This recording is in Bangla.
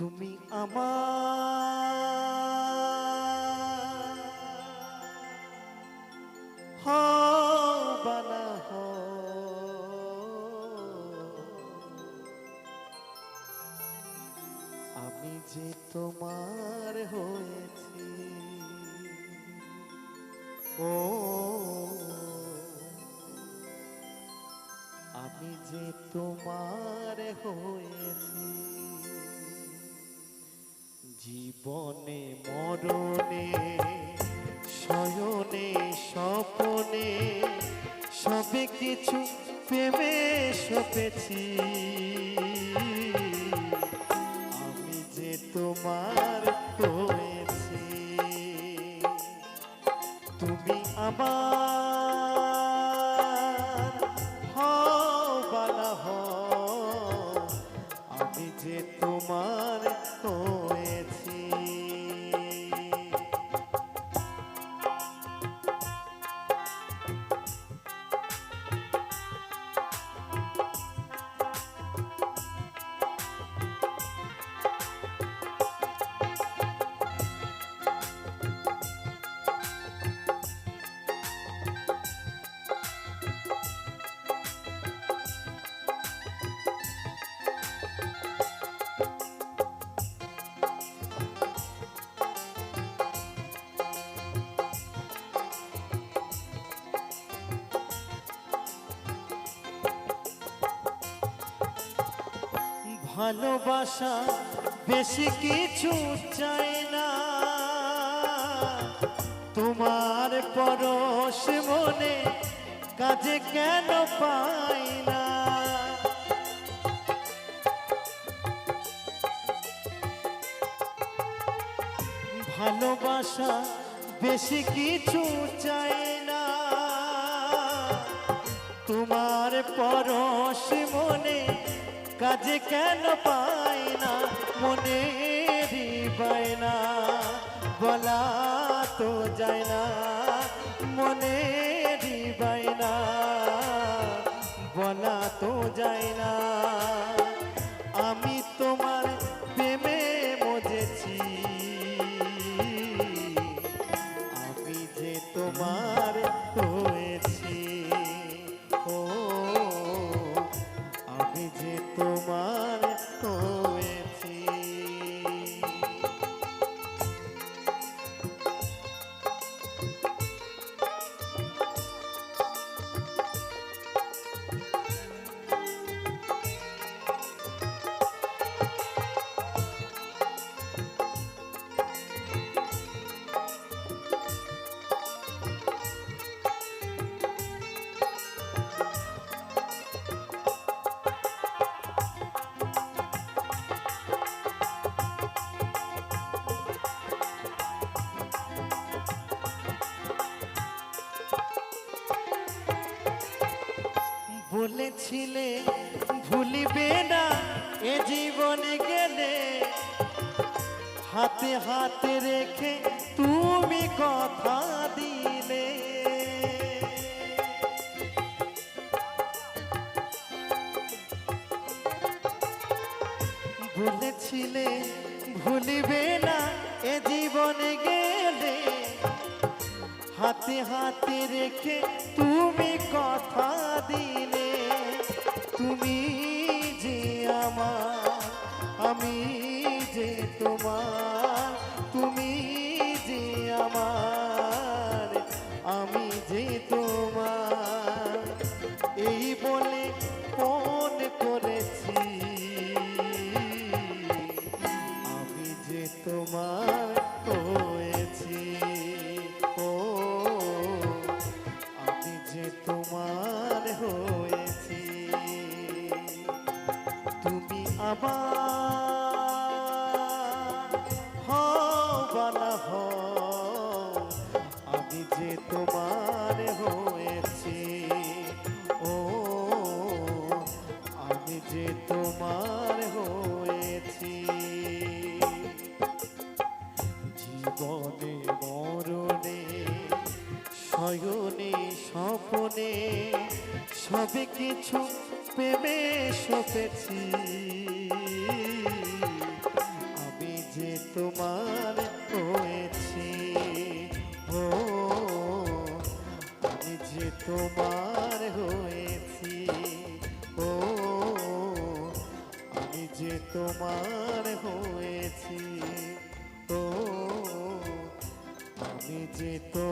তুমি আমার হবানা আমি যে তোমার হয়েছি ও আমি যে তোমার হয়েছি। জীবনে, মরণে, শয়নে, স্বপনে সবে কিছু প্রেমে সপেছি। আমি যে তোমার হয়েছি, তুমি আমার বা না আমি যে তোমার ভালোবাসা বেশি কিছু চাই না। তোমার পরশ মনে কাজে কেন পাই না? ভালোবাসা বেশি কিছু চাই না। তোমার পরশ মনে কাজে কেন পাই না? মনে না। বলা তো যায় না। মনে না। বলা তো যায় না। আমি তোমার প্রেমে মজেছি। আমি যে তোমার বলেছিলে ভুলিবে না, এ জীবনে গেলে। হাতে হাতে রেখে তুমি কথা দিলে। বলেছিলে ভুলিবে না, এ জীবনে গেলে। হাতে হাতে রেখে তুমি কথা দিলে। তুমি যে আমার, আমি যে তোমার, তুমি যে আমার, আমি যে তোমার। এই বলে ফোন করেছি, আমি যে তোমার হয়েছি। ও, আমি যে তোমার হয়েছি। আমার আমি যে তোমার হয়েছি ও আমি যে তোমার হয়েছি। জীবনে মরণে শয়নে স্বপনে সবে কিছু প্রেমে সপেছি তোমার হয়েছি, ও, আমি যে তোমার হয়েছি, ও, আমি যে তোমার হয়েছি, ও, আমি যে তো